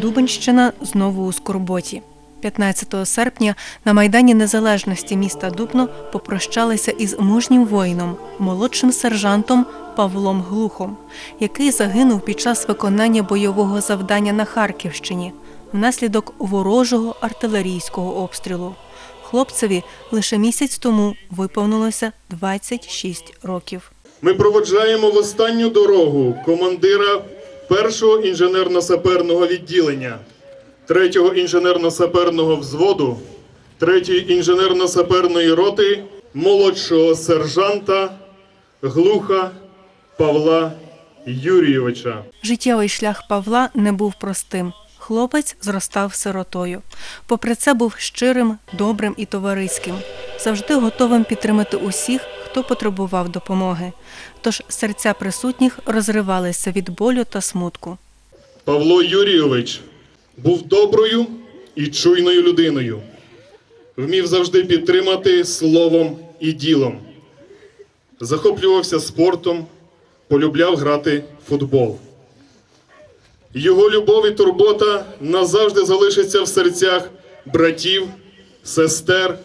Дубенщина знову у скорботі. 15 серпня на Майдані Незалежності міста Дубно попрощалися із мужнім воїном, молодшим сержантом Павлом Глухом, який загинув під час виконання бойового завдання на Харківщині внаслідок ворожого артилерійського обстрілу. Хлопцеві лише місяць тому виповнилося 26 років. Ми проводжаємо в останню дорогу командира першого інженерно-саперного відділення, третього інженерно-саперного взводу, третьої інженерно-саперної роти, молодшого сержанта Глуха Павла Юрійовича. Життєвий шлях Павла не був простим. Хлопець зростав сиротою. Попри це був щирим, добрим і товариським, завжди готовим підтримати усіх, хто потребував допомоги. Тож серця присутніх розривалися від болю та смутку. Павло Юрійович був доброю і чуйною людиною. Вмів завжди підтримати словом і ділом. Захоплювався спортом, полюбляв грати в футбол. Його любов і турбота назавжди залишиться в серцях братів, сестер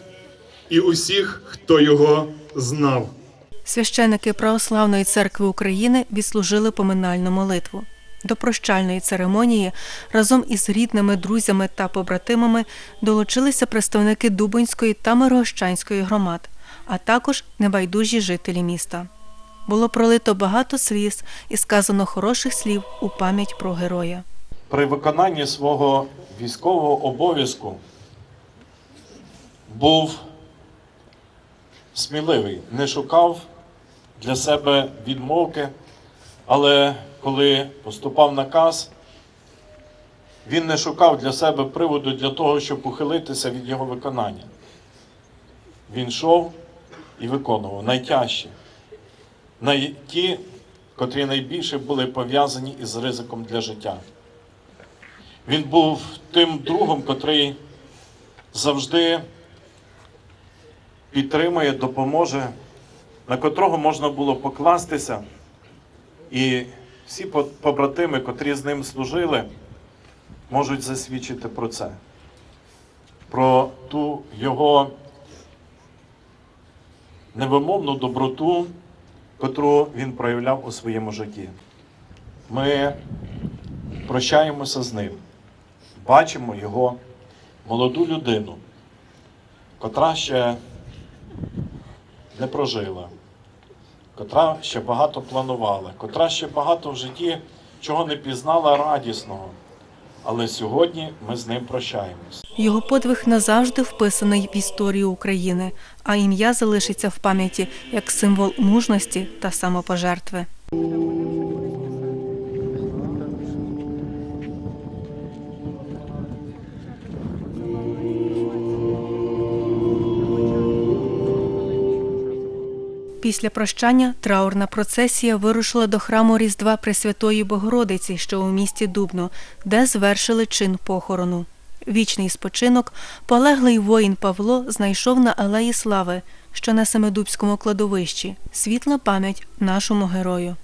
і усіх, хто його знав. Священники Православної церкви України відслужили поминальну молитву. До прощальної церемонії разом із рідними, друзями та побратимами долучилися представники Дубинської та Мирогощанської громад, а також небайдужі жителі міста. Було пролито багато сліз і сказано хороших слів у пам'ять про героя. при виконанні свого військового обов'язку був сміливий, не шукав для себе відмовки, але коли поступав наказ, він не шукав для себе приводу для того, щоб ухилитися від його виконання. Він йшов і виконував найтяжче, най- ті, котрі найбільше були пов'язані із ризиком для життя. Він був тим другом, котрий завжди підтримує, допоможе, на котрого можна було покластися. І всі побратими, котрі з ним служили, можуть засвідчити про це, про ту його невимовну доброту, котру він проявляв у своєму житті. Ми прощаємося з ним, бачимо його молоду людину, котра ще не прожила, котра ще багато планувала, котра ще багато в житті чого не пізнала радісного. Але сьогодні ми з ним прощаємось. Його подвиг назавжди вписаний в історію України, а ім'я залишиться в пам'яті як символ мужності та самопожертви. Після прощання траурна процесія вирушила до храму Різдва Пресвятої Богородиці, що у місті Дубно, де звершили чин похорону. Вічний спочинок полеглий воїн Павло знайшов на Алеї Слави, що на Семидубському кладовищі. Світла пам'ять нашому герою.